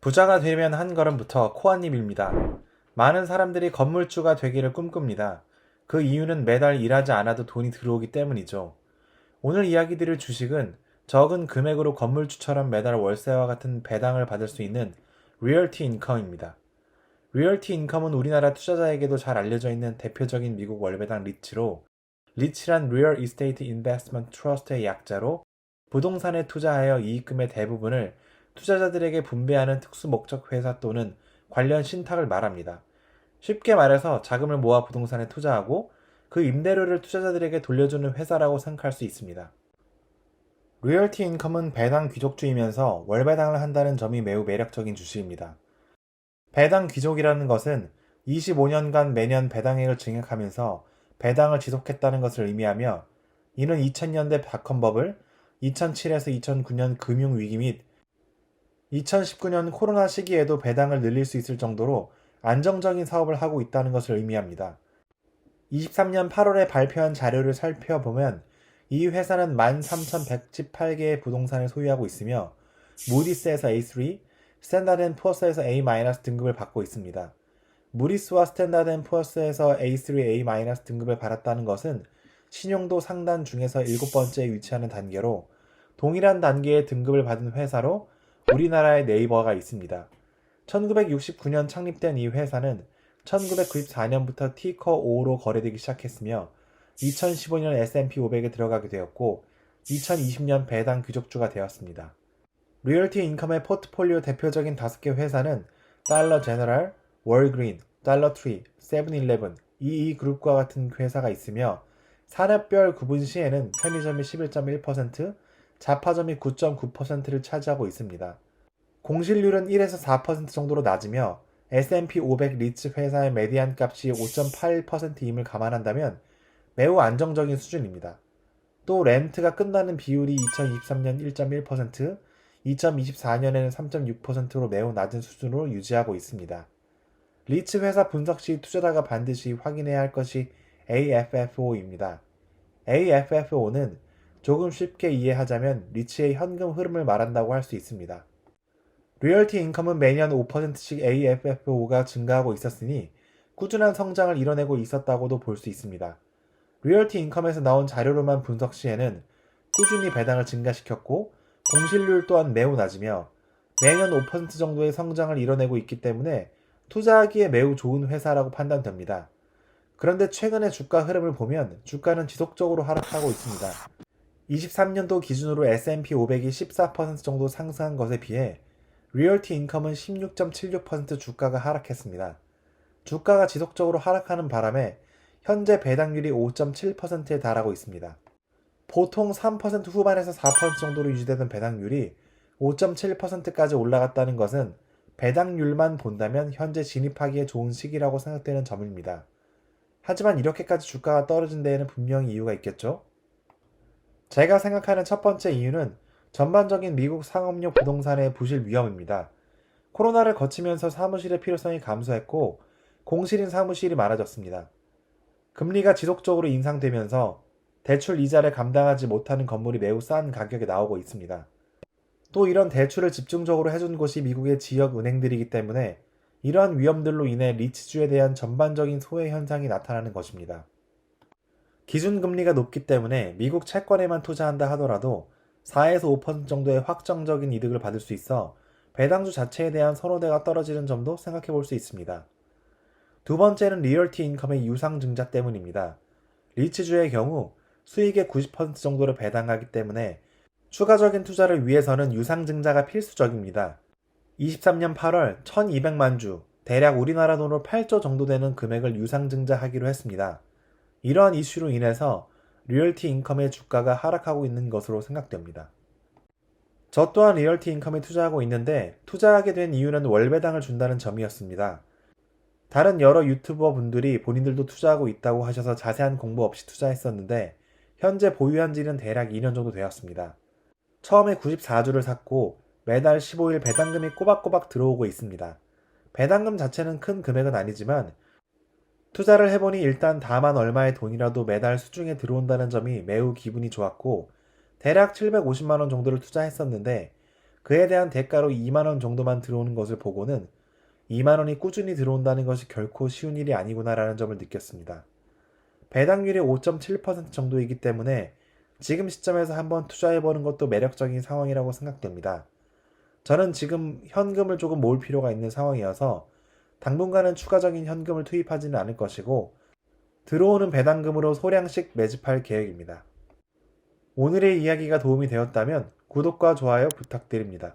부자가 되면 한 걸음부터 코아님입니다. 많은 사람들이 건물주가 되기를 꿈꿉니다. 그 이유는 매달 일하지 않아도 돈이 들어오기 때문이죠. 오늘 이야기 드릴 주식은 적은 금액으로 건물주처럼 매달 월세와 같은 배당을 받을 수 있는 리얼티 인컴입니다. 리얼티 인컴은 우리나라 투자자에게도 잘 알려져 있는 대표적인 미국 월배당 리츠로 리츠란 리얼 이스테이트 인베스트먼트 트러스트의 약자로 부동산에 투자하여 이익금의 대부분을 투자자들에게 분배하는 특수 목적 회사 또는 관련 신탁을 말합니다. 쉽게 말해서 자금을 모아 부동산에 투자하고 그 임대료를 투자자들에게 돌려주는 회사라고 생각할 수 있습니다. 리얼티 인컴은 배당 귀족주이면서 월배당을 한다는 점이 매우 매력적인 주식입니다. 배당 귀족이라는 것은 25년간 매년 배당액을 증액하면서 배당을 지속했다는 것을 의미하며 이는 2000년대 닷컴버블, 2007에서 2009년 금융위기 및 2019년 코로나 시기에도 배당을 늘릴 수 있을 정도로 안정적인 사업을 하고 있다는 것을 의미합니다. 23년 8월에 발표한 자료를 살펴보면 이 회사는 13,118개의 부동산을 소유하고 있으며 무디스에서 A3, 스탠다드앤푸어스에서 A- 등급을 받고 있습니다. 무디스와 스탠다드앤푸어스에서 A3, A- 등급을 받았다는 것은 신용도 상단 중에서 일곱 번째에 위치하는 단계로 동일한 단계의 등급을 받은 회사로 우리나라의 네이버가 있습니다. 1969년 창립된 이 회사는 1994년부터 티커 5로 거래되기 시작했으며 2015년 S&P 500에 들어가게 되었고 2020년 배당 귀족주가 되었습니다. 리얼티 인컴의 포트폴리오 대표적인 5개 회사는 달러 제너럴, 월그린, 달러트리, 세븐일레븐, EE그룹과 같은 회사가 있으며 산업별 구분 시에는 편의점이 11.1%, 자파점이 9.9%를 차지하고 있습니다. 공실률은 1에서 4% 정도로 낮으며 S&P 500 리츠 회사의 메디안 값이 5.8%임을 감안한다면 매우 안정적인 수준입니다. 또 렌트가 끝나는 비율이 2023년 1.1%, 2024년에는 3.6%로 매우 낮은 수준으로 유지하고 있습니다. 리츠 회사 분석 시 투자자가 반드시 확인해야 할 것이 AFFO입니다. AFFO는 조금 쉽게 이해하자면 리츠의 현금 흐름을 말한다고 할 수 있습니다. 리얼티 인컴은 매년 5%씩 AFFO가 증가하고 있었으니 꾸준한 성장을 이뤄내고 있었다고도 볼 수 있습니다. 리얼티 인컴에서 나온 자료로만 분석 시에는 꾸준히 배당을 증가시켰고 공실률 또한 매우 낮으며 매년 5% 정도의 성장을 이뤄내고 있기 때문에 투자하기에 매우 좋은 회사라고 판단됩니다. 그런데 최근의 주가 흐름을 보면 주가는 지속적으로 하락하고 있습니다. 23년도 기준으로 S&P 500이 14% 정도 상승한 것에 비해 리얼티 인컴은 16.76% 주가가 하락했습니다. 주가가 지속적으로 하락하는 바람에 현재 배당률이 5.7%에 달하고 있습니다. 보통 3% 후반에서 4% 정도로 유지되던 배당률이 5.7%까지 올라갔다는 것은 배당률만 본다면 현재 진입하기에 좋은 시기라고 생각되는 점입니다. 하지만 이렇게까지 주가가 떨어진 데에는 분명히 이유가 있겠죠? 제가 생각하는 첫 번째 이유는 전반적인 미국 상업용 부동산의 부실 위험입니다. 코로나를 거치면서 사무실의 필요성이 감소했고 공실인 사무실이 많아졌습니다. 금리가 지속적으로 인상되면서 대출 이자를 감당하지 못하는 건물이 매우 싼 가격에 나오고 있습니다. 또 이런 대출을 집중적으로 해준 곳이 미국의 지역 은행들이기 때문에 이러한 위험들로 인해 리츠주에 대한 전반적인 소외 현상이 나타나는 것입니다. 기준금리가 높기 때문에 미국 채권에만 투자한다 하더라도 4에서 5% 정도의 확정적인 이득을 받을 수 있어 배당주 자체에 대한 선호도가 떨어지는 점도 생각해 볼 수 있습니다. 두 번째는 리얼티 인컴의 유상 증자 때문입니다. 리츠주의 경우 수익의 90% 정도를 배당하기 때문에 추가적인 투자를 위해서는 유상 증자가 필수적입니다. 23년 8월 1200만 주, 대략 우리나라 돈으로 8조 정도 되는 금액을 유상 증자하기로 했습니다. 이러한 이슈로 인해서 리얼티 인컴의 주가가 하락하고 있는 것으로 생각됩니다. 저 또한 리얼티 인컴에 투자하고 있는데 투자하게 된 이유는 월배당을 준다는 점이었습니다. 다른 여러 유튜버 분들이 본인들도 투자하고 있다고 하셔서 자세한 공부 없이 투자했었는데 현재 보유한 지는 대략 2년 정도 되었습니다. 처음에 94주를 샀고 매달 15일 배당금이 꼬박꼬박 들어오고 있습니다. 배당금 자체는 큰 금액은 아니지만 투자를 해보니 일단 다만 얼마의 돈이라도 매달 수중에 들어온다는 점이 매우 기분이 좋았고 대략 750만원 정도를 투자했었는데 그에 대한 대가로 2만원 정도만 들어오는 것을 보고는 2만원이 꾸준히 들어온다는 것이 결코 쉬운 일이 아니구나라는 점을 느꼈습니다. 배당률이 5.7% 정도이기 때문에 지금 시점에서 한번 투자해보는 것도 매력적인 상황이라고 생각됩니다. 저는 지금 현금을 조금 모을 필요가 있는 상황이어서 당분간은 추가적인 현금을 투입하지는 않을 것이고 들어오는 배당금으로 소량씩 매집할 계획입니다. 오늘의 이야기가 도움이 되었다면 구독과 좋아요 부탁드립니다.